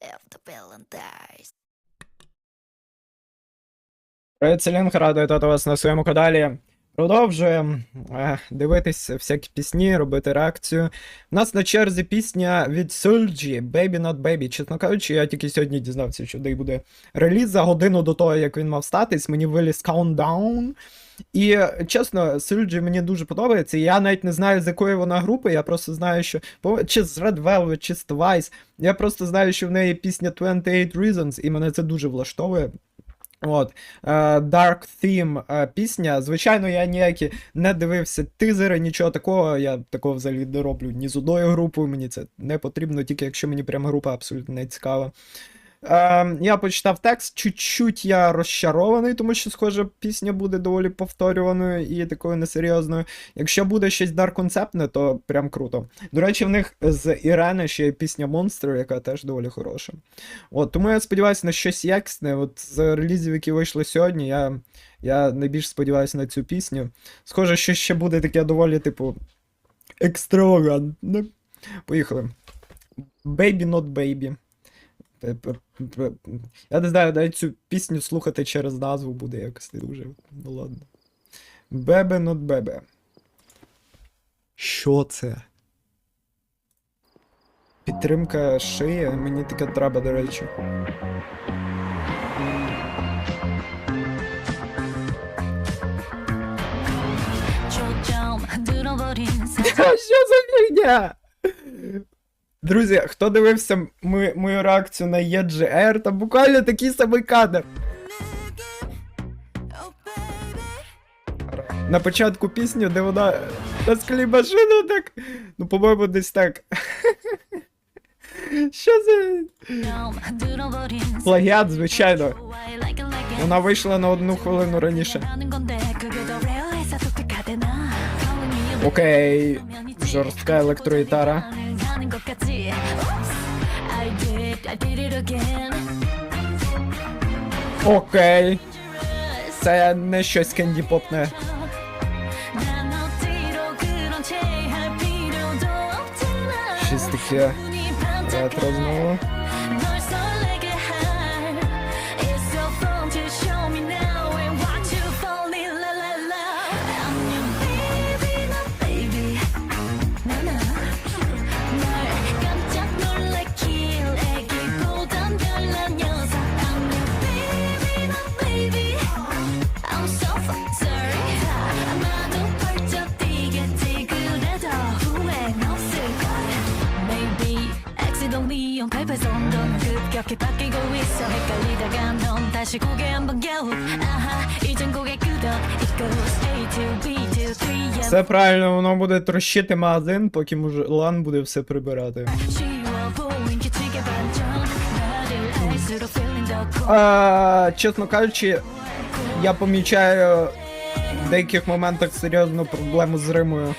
if the villain dies. Привіт, Селінг, радий вітати вас на своєму каналі. Продовжуємо е, дивитись всякі пісні, робити реакцію. У нас на черзі пісня від Surgy, Baby Not Baby. Чесно кажучи, я тільки сьогодні дізнався, що де буде реліз за годину до того, як він мав статись. Мені виліз Countdown. І чесно, Surgy мені дуже подобається. Я навіть не знаю, з якої вона групи. Я просто знаю, що чи з Red Velvet, чи з Twice. Я просто знаю, що в неї пісня 28 Reasons, і мене це дуже влаштовує. От, е, Dark Theme е, пісня. Звичайно, я ніякі не дивився тизери, нічого такого. Я такого взагалі не роблю ні з одною групою. Мені це не потрібно, тільки якщо мені прям група абсолютно не цікава. Е, я почитав текст, чуть-чуть я розчарований, тому що, схоже, пісня буде доволі повторюваною і такою несерйозною. Якщо буде щось дарк концептне, то прям круто. До речі, в них з Ірени ще є пісня Monster, яка теж доволі хороша. От, тому я сподіваюся на щось якісне. От з релізів, які вийшли сьогодні, я, я найбільш сподіваюся на цю пісню. Схоже, що ще буде таке доволі, типу, екстравагантне. Поїхали. Baby not baby. Я не знаю, навіть цю пісню слухати через назву буде якось не дуже. Ну ладно. Бебе нот бебе. Що це? Підтримка шиї, мені таке треба, до речі. Що за фігня? Друзі, хто дивився мою, мою реакцію на е EGR, там буквально такий самий кадр. На початку пісню, де вона на склі машину, так. Ну, по-моєму, десь так. Що за. Плагіат, звичайно. Вона вийшла на одну хвилину раніше. Окей, жорстка електроїтара. 하는 것 같지 Oops, I did, I did it again Окей. Це не щось кендіпопне. 난 어디로 그런 체할 필요도 없잖아 Щось таке 눈이 ретро 반짝해 знову. 시 고개 한번 겨우 아하 이젠 고개 끄덕 It goes A to B to 3 yeah Все правильно, воно буде трощити магазин, поки мужлан буде все прибирати. 쉬워 보인 규칙의 반전 나를 알수록 feeling 더 cool А, чесно кажучи, я помічаю в деяких моментах серйозну проблему з римою.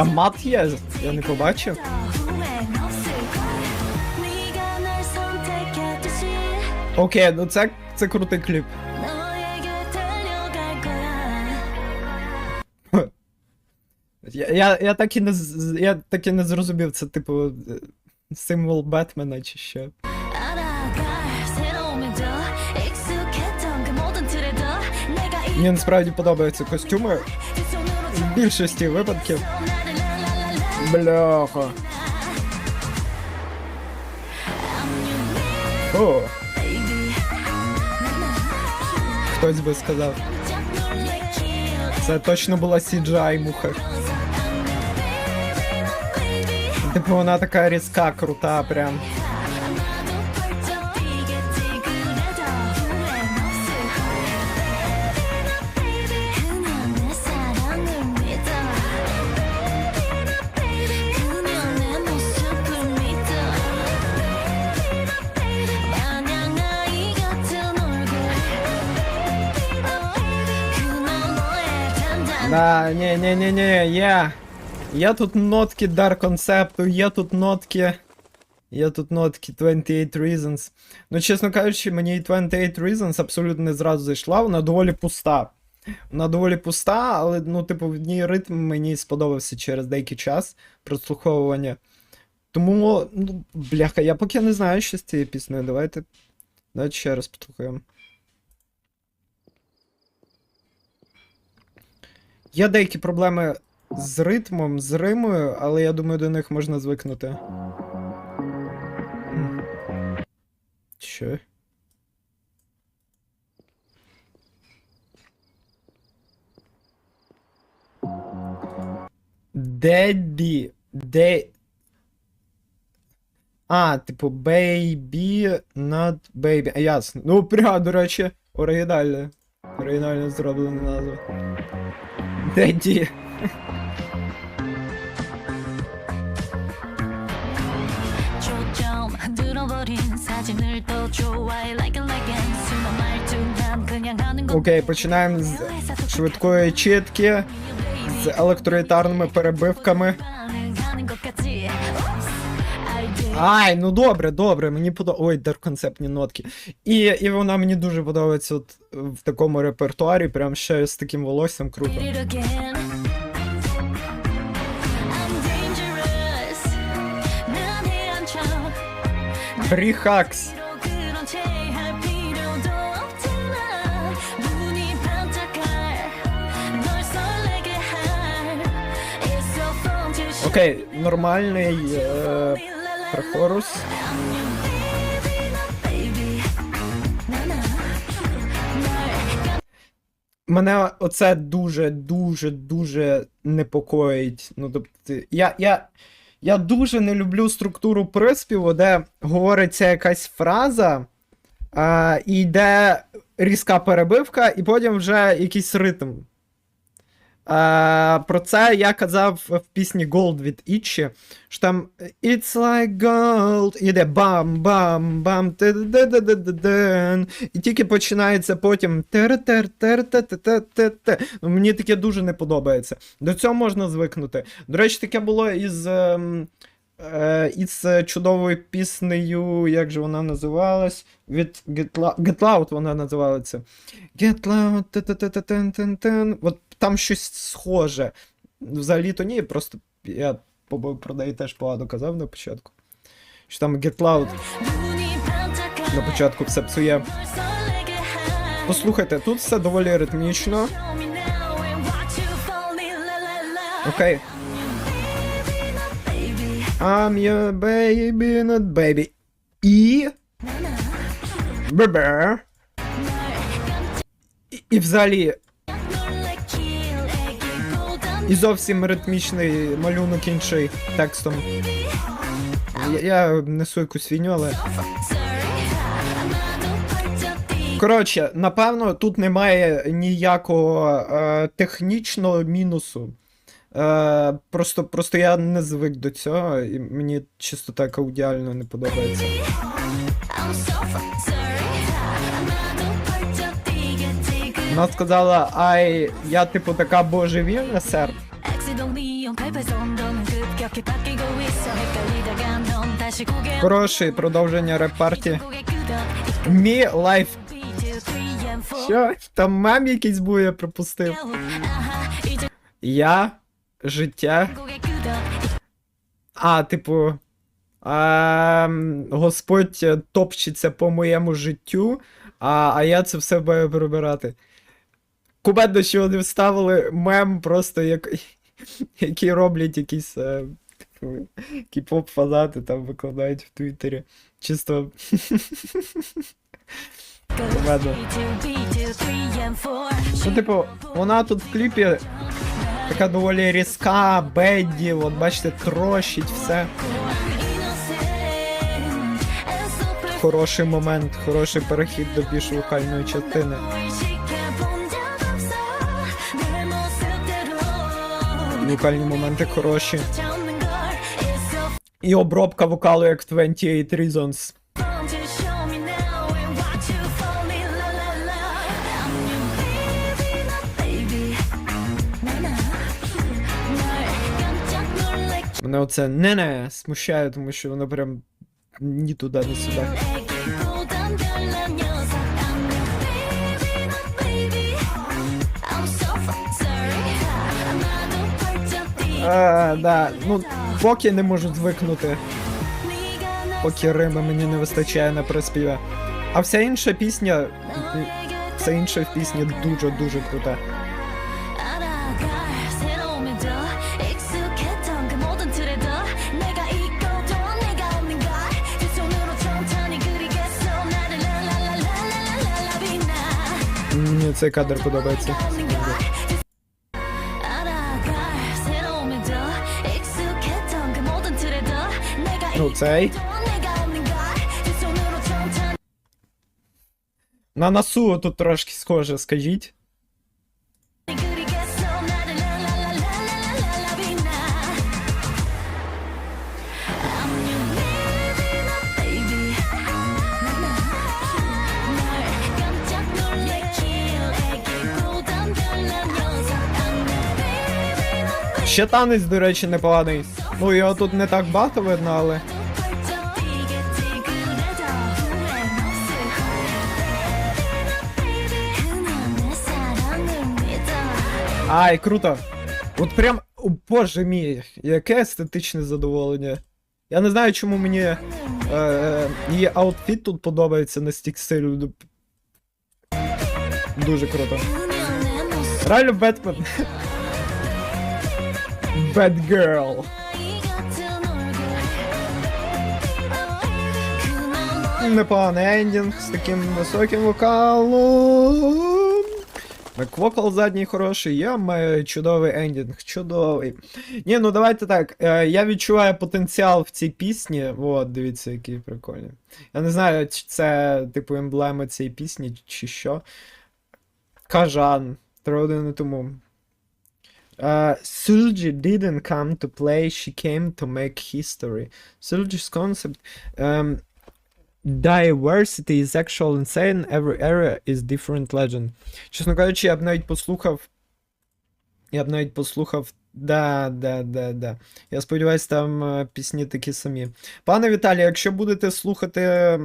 Там мат є, я не побачив. Окей, ну це це крутий кліп. Я я, я, так і не я так і не зрозумів, це типу е, символ Бетмена чи що. Мені насправді подобаються костюми в більшості випадків. Бляха. О. Хтось би сказав. Це точно була cgi муха. Типу вона така різка, крута, прям. Да, ні, ні, ні, ні, є. Є тут нотки Dark концепту, є тут нотки. Є тут нотки 28 Reasons. Ну, чесно кажучи, мені 28 Reasons абсолютно не зразу зайшла, вона доволі пуста. Вона доволі пуста, але, ну, типу, в ній ритм мені сподобався через деякий час прослуховування. Тому, ну, бляха, я поки не знаю, що з цією піснею. Давайте. Давайте ще раз послухаємо. Є деякі проблеми з ритмом, з римою, але я думаю, до них можна звикнути. Що? Деді. Де. А, типу, baby, not baby. Ясно. Ну, пря, до речі, оригінальне. Оригінально зроблена назва. Деді. 초점 들어버린 사진을 또 좋아해 like it like it 순한 말투만 그냥 하는 거 Окей, починаємо з швидкої чітки, з електрогітарними перебивками. Ай, ну добре, добре, мені подобається. Ой, дарконцептні нотки. І і вона мені дуже подобається от е, в такому репертуарі, прям ще з таким волоссям круто. Бріхакс. Окей, нормальний. Е Прохорус. Мене оце дуже-дуже дуже непокоїть. Ну, тобто, я я, я дуже не люблю структуру приспіву, де говориться якась фраза, а, і йде різка перебивка, і потім вже якийсь ритм. Про це я казав в пісні Gold від Іччі, що там It's like gold, і йде бам-бам-бам. І тільки починається потім Ну, мені таке дуже не подобається. До цього можна звикнути. До речі, таке було із. ем, е, Із чудовою піснею, як же вона називалась? Від Get Loud вона називалася. Get Loud. От там щось схоже. Взагалі то ні, просто я про неї теж погано казав на початку. Що там Get Loud на початку все псує. Послухайте, тут все доволі ритмічно. Окей. I'm your baby, not baby. І. Бебе. І, і взагалі, і зовсім ритмічний малюнок інший текстом. Я, я несу якусь свіню, але. Коротше, напевно, тут немає ніякого е, технічного мінусу. Е, Просто просто я не звик до цього, і мені чисто так аудіально не подобається. Вона сказала, ай, я типу така божевільна, сер. Хороший продовження репарті. Мі лайф. Що? Там мем якийсь був, я пропустив. Я життя. А, типу. А, Господь топчеться по моєму життю, а а я це все маю прибирати. Кумедно, що вони вставили мем просто як. Які роблять якісь е, типу, кіп-поп фанати там викладають в Твіттері. Чисто. Кумедно. B2, B2, 3 and 4 Ну, типу, вона тут в кліпі така доволі різка, бедді, от бачите, трощить все. Хороший момент, хороший перехід до більш вокальної частини. унікальні моменти хороші. І обробка вокалу як 28 Reasons. Мене оце не не смущає, тому що воно прям ні туди, ні сюди. Е, да, ну, поки не можу звикнути. Поки Рими мені не вистачає на приспіве. А вся інша пісня. Вся інша пісня дуже-дуже крута. Мені цей кадр подобається. Ну, цей. На носу тут трошки схоже, скажіть. Ще танець, до речі, непоганий. Ну його тут не так багато видно, але. Ай, круто! От прям. О, боже мій, яке естетичне задоволення. Я не знаю, чому мені е, е її аутфіт тут подобається на стік. Дуже круто. Реально Бетмен. Bad Girl. Непоганий ендінг з таким високим вокалом. Так, Вокал задній хороший, я маю чудовий ендінг, чудовий. Ні, ну давайте так. Е, я відчуваю потенціал в цій пісні. От, дивіться, які прикольні. Я не знаю, чи це, типу, емблема цієї пісні, чи що. Кажан. Три години тому. Uh, Sulji didn't come to play, she came to make history. Sulji's concept um, diversity is actual insane, every area is different legend. Чесно кажучи, я б навіть послухав. Я б навіть послухав. Да, да, да, да. Я сподіваюся, там е, пісні такі самі. Пане Віталій, якщо будете слухати е,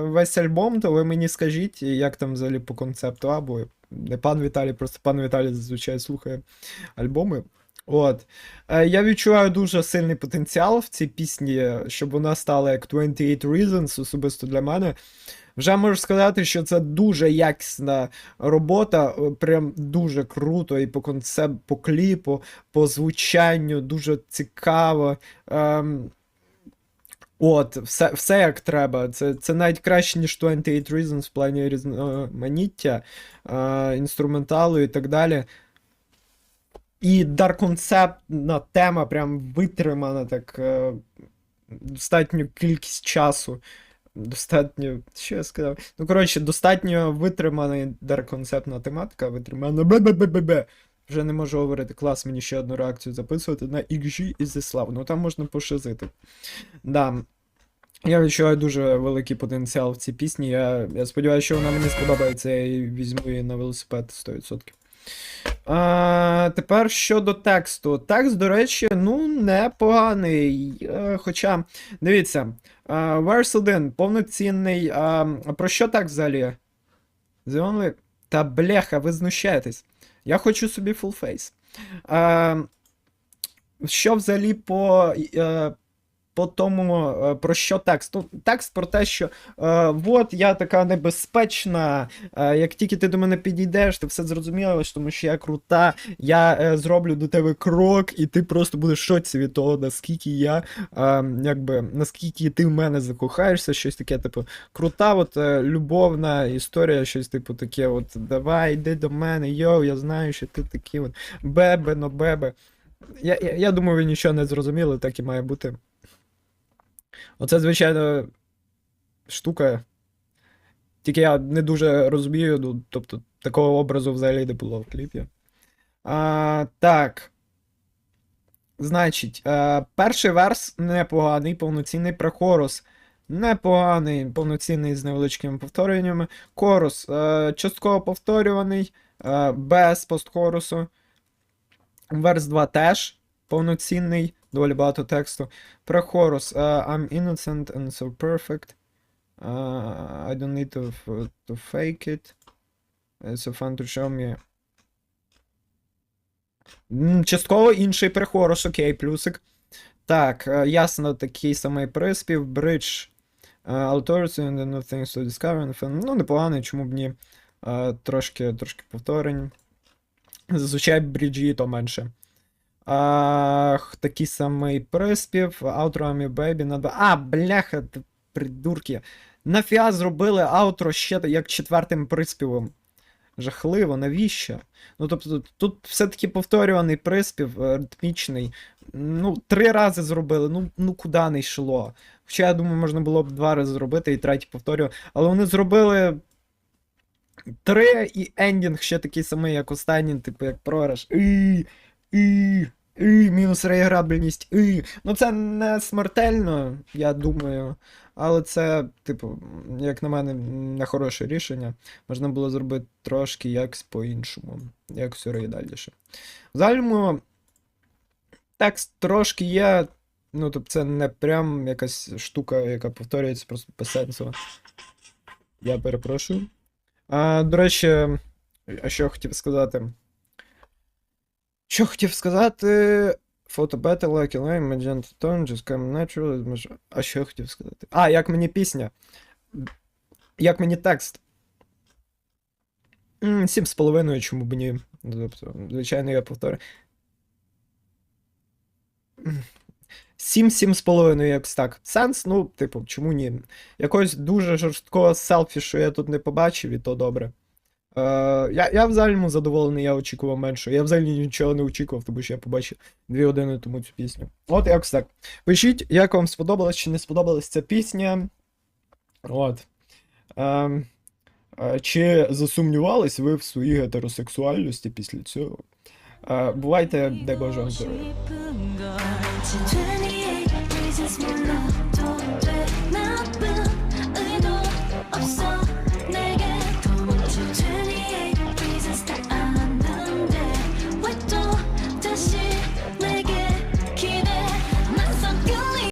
весь альбом, то ви мені скажіть, як там взагалі по концепту, або не пан Віталій, просто пан Віталій зазвичай слухає альбоми. От. Е, я відчуваю дуже сильний потенціал в цій пісні, щоб вона стала як 28 Reasons, особисто для мене. Вже можу сказати, що це дуже якісна робота, е, прям дуже круто і по концепт, по кліпу, по звучанню, дуже цікаво. Ем, От, все, все як треба. Це, це навіть краще, ніж 28 Reasons в плані різноманіття, е, інструменталу і так далі. І дарконцептна тема прям витримана так. Е, достатню кількість часу. Достатньо. Що я сказав? Ну, коротше, достатньо витримана дарконцептна тематика, витримана бе-бе-бе-бе-бе. Вже не можу говорити, клас, мені ще одну реакцію записувати на XG і Зіслав. Ну там можна пошизити. Да. Я відчуваю дуже великий потенціал в цій пісні. Я, я сподіваюся, що вона мені сподобається, я її візьму її на велосипед 100%. А, тепер щодо тексту. Текст, до речі, ну, непоганий. Е, Хоча, дивіться, верс 1, повноцінний. А, про що так взагалі? Only... Та бляха, ви знущаєтесь. Я хочу собі. А, що взагалі по. е, по тому, е, про що текст. Текст про те, що е, от я така небезпечна, е, як тільки ти до мене підійдеш, ти все зрозуміло, тому що я крута, я зроблю до тебе крок, і ти просто будеш шоці від того, наскільки я, якби, наскільки ти в мене закохаєшся, щось таке, типу, крута, от любовна історія, щось типу таке, от давай, йди до мене, йоу, я знаю, що ти такий от бебе, но бебе. Я, я, я думаю, ви нічого не зрозуміли, так і має бути. Оце, звичайно, штука. Тільки я не дуже розумію, ну, тобто такого образу взагалі не було в кліпі. А, так. Значить, е, перший верс непоганий, повноцінний про хорус. Непоганий, повноцінний з невеличкими повтореннями. Корус е, частково повторюваний, е, без постхорусу. Верс 2 теж повноцінний, доволі багато тексту. Про хорус. е, I'm innocent and so perfect. Е, I don't need to, to fake it. It's so fun to show me. Частково інший прихорос, окей, плюсик. Так, е, ясно, такий самий приспів, бридж. Authority and new things to discover. Ну, непоганий, чому б ні. Е, Трошки, трошки повторень. Зазвичай бріджі то менше. А, такий самий приспів. I'm your baby на два. А, бляха, придурки. Нафіга зробили аутро ще як четвертим приспівом. Жахливо, навіщо? Ну, тобто, тут все-таки повторюваний приспів, е, ритмічний. Ну, три рази зробили, ну, ну куди не йшло. Хоча, я думаю, можна було б два рази зробити і третій повторював. Але вони зробили три і ендінг ще такий самий, як останній, типу, як програш. І, і, і, мінус реіграбельність. І. Ну це не смертельно, я думаю. Але це, типу, як на мене, не хороше рішення. Можна було зробити трошки якось по-іншому, якось оригінальніше. В загальному текст трошки є. Ну, тобто це не прям якась штука, яка повторюється просто по сенсу. Я перепрошую. А, до речі, а що я хотів сказати? Що хотів сказати? Photo better, like lime, magenta tone, just come natural. А що хотів сказати? А, як мені пісня? Як мені текст? М, Сім з половиною, чому б ні. Тобто, звичайно, я повторю. М, Сім, сім з половиною, якось так. Сенс, ну, типу, чому ні? Якогось дуже жорсткого селфі, що я тут не побачив, і то добре. Е, я, я взагалі задоволений, я очікував менше. Я взагалі нічого не очікував, тому що я побачив дві години тому цю пісню. От якось так. Пишіть, як вам сподобалась чи не сподобалась ця пісня. От. Е, е, чи засумнівались ви в своїй гетеросексуальності після цього? Е, бувайте, дай Боже вам здоров'я.